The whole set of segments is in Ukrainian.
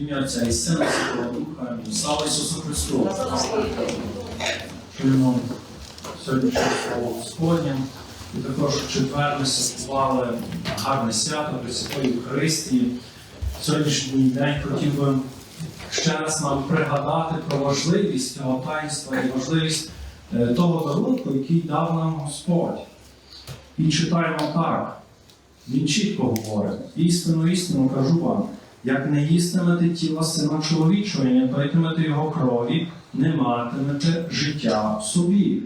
Ім'я Отця і Сина Святого Духа. Слава Ісусу Христу! Чуємо сьогоднішнє слово Господнє. І також в четвер ми святкували гарне свято Пресвятої Євхаристії. Сьогоднішній день хотів би ще раз нам пригадати про важливість цього таїнства і важливість е, того дарунку, який дав нам Господь. І читаємо так. Він чітко говорить: істину, істину кажу вам, як не їстимете тіла сина чоловічого і не питимете його крові, не матимете життя в собі.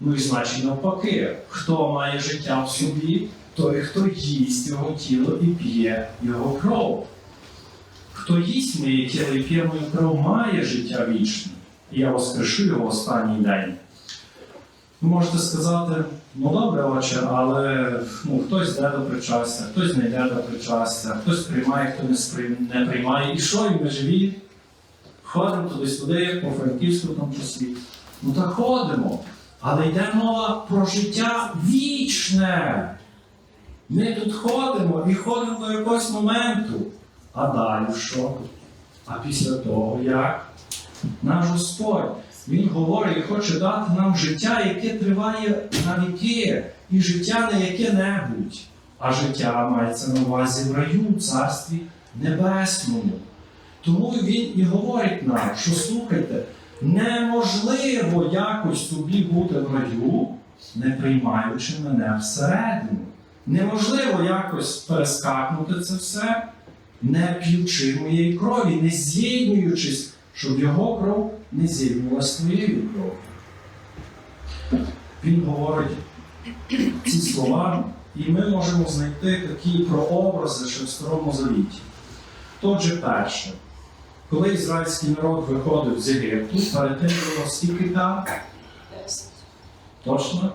Ну і значить навпаки, хто має життя в собі, той, хто їсть його тіло і п'є його кров. Хто їсть моє тіло і п'є мою кров, має життя вічне, і я воскрешу його останній день. Ви можете сказати, ну добре, отче, але ну, хтось йде до причастя, хтось не йде до причастя, хтось приймає, хто не, сприйм- не приймає. І що, і ми живі? Ходимо туди-сюди, по Франківську тому числі. Ну так ходимо. Але йде мова про життя вічне. Ми тут ходимо і ходимо до якогось моменту. А далі що? А після того як? Наш Господь, Він говорить і хоче дати нам життя, яке триває на віки, і життя не яке-небудь, а життя мається на увазі в раю, царстві небесному. Тому він і говорить нам, що слухайте, неможливо якось собі бути в раю, не приймаючи мене всередину. Неможливо якось перескакнути це все, не п'ючи моєї крові, не з'єднуючись, щоб його кров не з'єднувалася з твоєю кров'ю. Він говорить ці слова, і ми можемо знайти такі прообрази ще в Старому Завіті. Отже, перше, коли ізраїльський народ виходив з Єгипту, перед тим було скільки кар? Точно?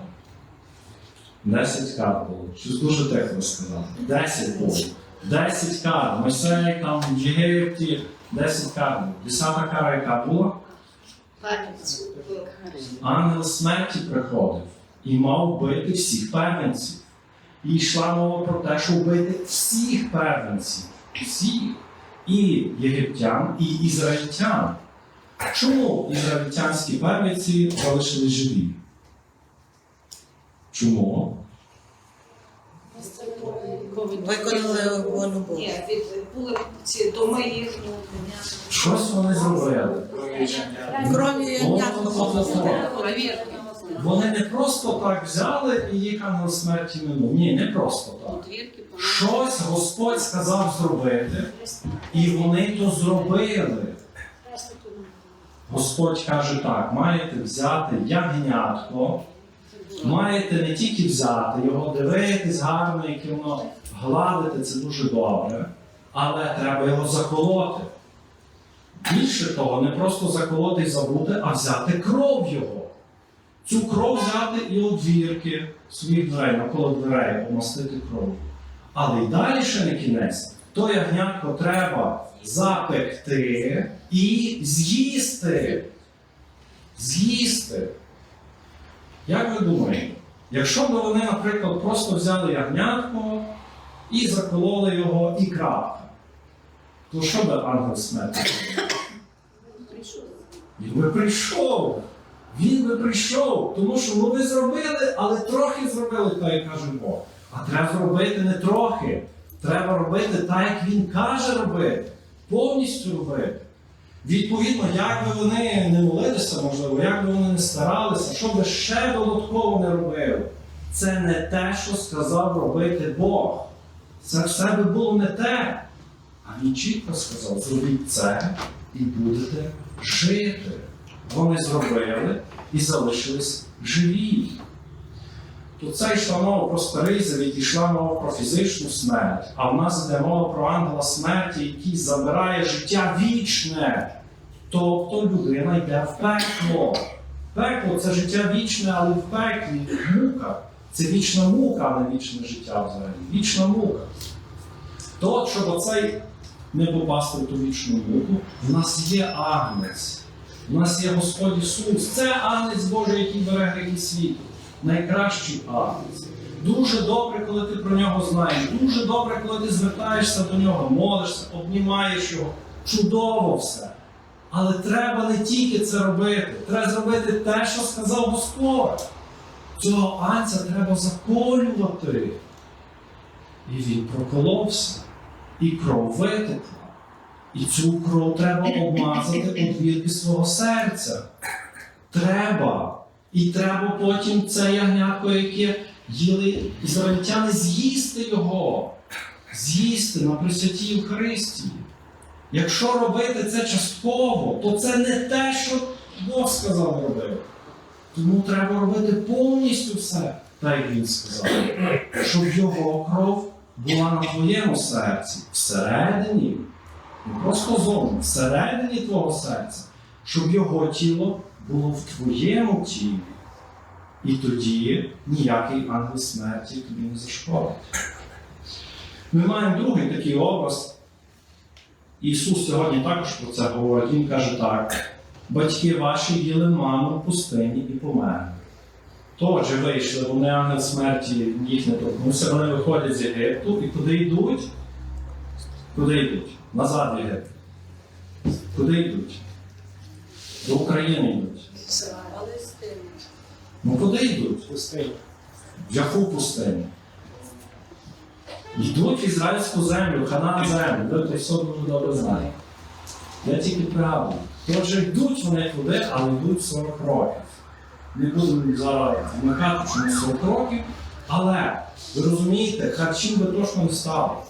Десять кар було. Щось дуже тихо сказав. Десять було. Десять кар. Мойсей там в Єгипті, десять кар. Десята кара, яка була? Ангел смерті приходив і мав бити всіх первенців. І йшла мова про те, що вбити всіх первенців. Всіх. І єгиптян, і ізраїльтян. Чому ізраїльтянські первенці залишили живі? Чому? Виконали волю Бога. Ні, від були ці доми їхні. Щось вони зробили. Кров'ю ягнятного Вони не просто так взяли і їх ангел смерті минув. Ні, не просто так. Щось Господь сказав зробити, і вони то зробили. Господь каже так: маєте взяти ягнятко, маєте не тільки взяти його, дивитись гарно, яке воно гладити, це дуже добре, але треба його заколоти. Більше того, не просто заколоти і забути, а взяти кров його. Цю кров взяти і у двірки своїх дверей, навколо дверей помастити кров. Але й далі ще не кінець. То ягнятко треба запекти і з'їсти. З'їсти. Як ви думаєте, якщо б вони, наприклад, просто взяли ягнятко і закололи його і крапка, то що би ангел смерті? Він би прийшов. Він би прийшов, тому що ну ви зробили, але трохи зробили, так як каже Бог. А треба зробити не трохи. Треба робити так, як він каже робити. Повністю робити. Відповідно, як би вони не молилися, можливо, як би вони не старалися, що би ще додатково не робили. Це не те, що сказав робити Бог. Це все би було не те. А він чітко сказав: зробіть це і будете жити. Вони зробили і залишились живі. То це йшла мова про старий завіт, йшла мова про фізичну смерть, а в нас йде мова про ангела смерті, який забирає життя вічне. Тобто людина йде в пекло. Пекло це життя вічне, але в пеклі мука. Це вічна мука, а не вічне життя взагалі. Вічна мука. То, щоб оцей не попасти в ту вічну муку, в нас є агнець. У нас є Господь Ісус. Це агнець Божий, який бере гріхи світу. Найкращий агнець. Дуже добре, коли ти про нього знаєш. Дуже добре, коли ти звертаєшся до нього, молишся, обнімаєш його. чудово все. Але треба не тільки це робити, треба зробити те, що сказав Господь. Цього анця треба заколювати. І він проколовся, і кров витекла. І цю кров треба обмазати у двірки свого серця. Треба. І треба потім це ягнятко, яке їли ізраїльтяни, з'їсти його. З'їсти на Пресвятій Євхаристії. Якщо робити це частково, то це не те, що Бог сказав робити. Тому треба робити повністю все, так як він сказав, щоб його кров була на твоєму серці, всередині, не просто зовні, всередині твого серця, щоб його тіло було в твоєму тілі. І тоді ніякий ангел смерті тобі не зашкодить. Ми маємо другий такий образ. Ісус сьогодні також про це говорить. Він каже так: батьки ваші їли ману в пустині і померли. Тож вийшли, вони ангел смерті їх не торкнувся, вони виходять з Єгипту і куди йдуть? Куди йдуть? Назад в Єгипет. Куди йдуть? До України йдуть. Ну куди йдуть? В яку пустиню? Йдуть в ізраїльську землю, хана землю, ви то все добре знаєте. Я тільки правду. Отже, йдуть вони туди, але йдуть 40 років. Не буду зараз вмикати, чому 40 років, але ви розумієте, харчів би точно не стало.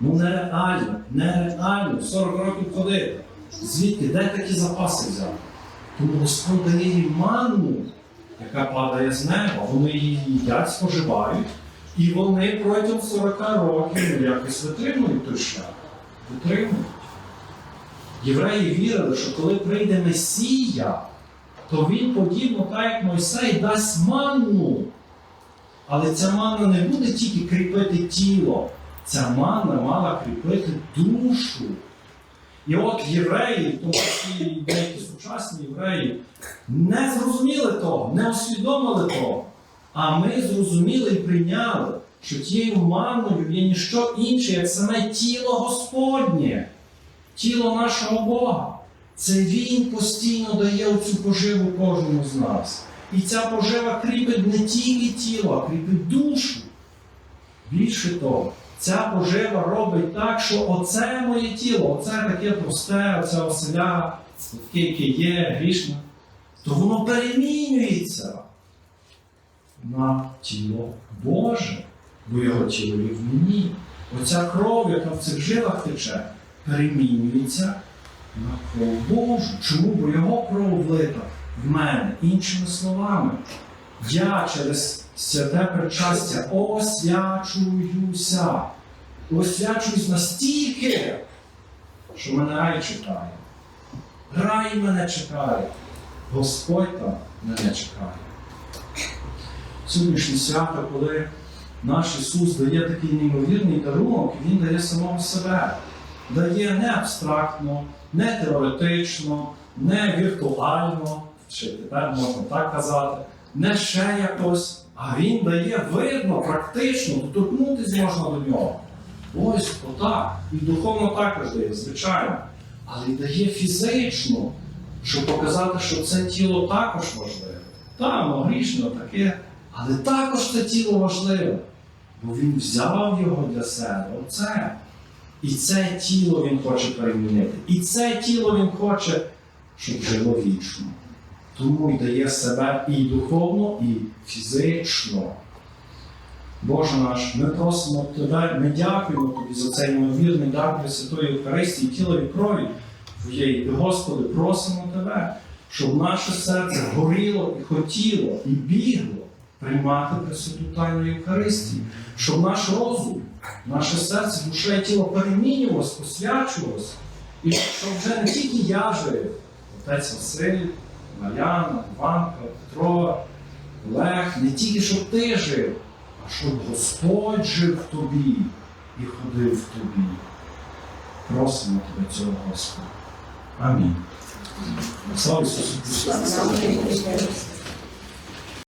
Ну нереально, нереально 40 років ходити. Звідки? Де такі запаси взяти? Тому Господь дає їм ману, яка падає з неба, вони її їдять, споживають, і вони протягом 40 років якось витримують той шлях. Витримують. Євреї вірили, що коли прийде Месія, то він подібно так, як Мойсей, дасть манну. Але ця манна не буде тільки кріпити тіло, ця манна мала кріпити душу. І от євреї, тому і деякі сучасні євреї, не зрозуміли того, не усвідомили того. А ми зрозуміли і прийняли, що тією манною є ніщо інше, як саме тіло Господнє, тіло нашого Бога. Це Він постійно дає оцю поживу кожному з нас. І ця пожива кріпить не тільки тіло, а кріпить душу. Більше того, ця пожива робить так, що оце моє тіло, оце таке просте, оце оселя, таке, яке є, грішне, то воно перемінюється на тіло Боже, бо його тіло є в мені. Оця кров, яка в цих жилах тече, перемінюється на кров Божу. Чому? Бо його кров влита в мене, іншими словами. Я через святе причастя освячуюся. Освячуюсь настільки, що мене рай чекає. Рай мене чекає. Господь там мене чекає. Сьогоднішнє свято, коли наш Ісус дає такий неймовірний дарунок, Він дає самого себе. Дає не абстрактно, не теоретично, не віртуально, чи тепер можна так казати, не ще якось, а Він дає видно, практично, доторкнутися можна до нього. Ось отак. І духовно також дає, звичайно. Але й дає фізично, щоб показати, що це тіло також важливе. Там, ну, грішно таке, але також це тіло важливе. Бо він взяв його для себе. Оце. І це тіло він хоче перемінити. І це тіло він хоче, щоб жило вічно. Тому й дає себе і духовно, і фізично. Боже наш, ми просимо Тебе, ми дякуємо Тобі за цей неймовірний дар Пресвятої Євхаристії, тіла і крові Твоєї. Господи, просимо Тебе, щоб наше серце горіло і хотіло, і бігло приймати Пресвяту Тайну Євхаристії, щоб наш розум, наше серце, душа і тіло перемінювалось, освячувалось, і щоб вже не тільки я жив, отець Василь, Мар'яна, Іванка, Петро, Олег, не тільки щоб ти жив, а щоб Господь жив в тобі і ходив в тобі. Просимо тебе цього, Господа. Амінь. Слава Ісусу Христу.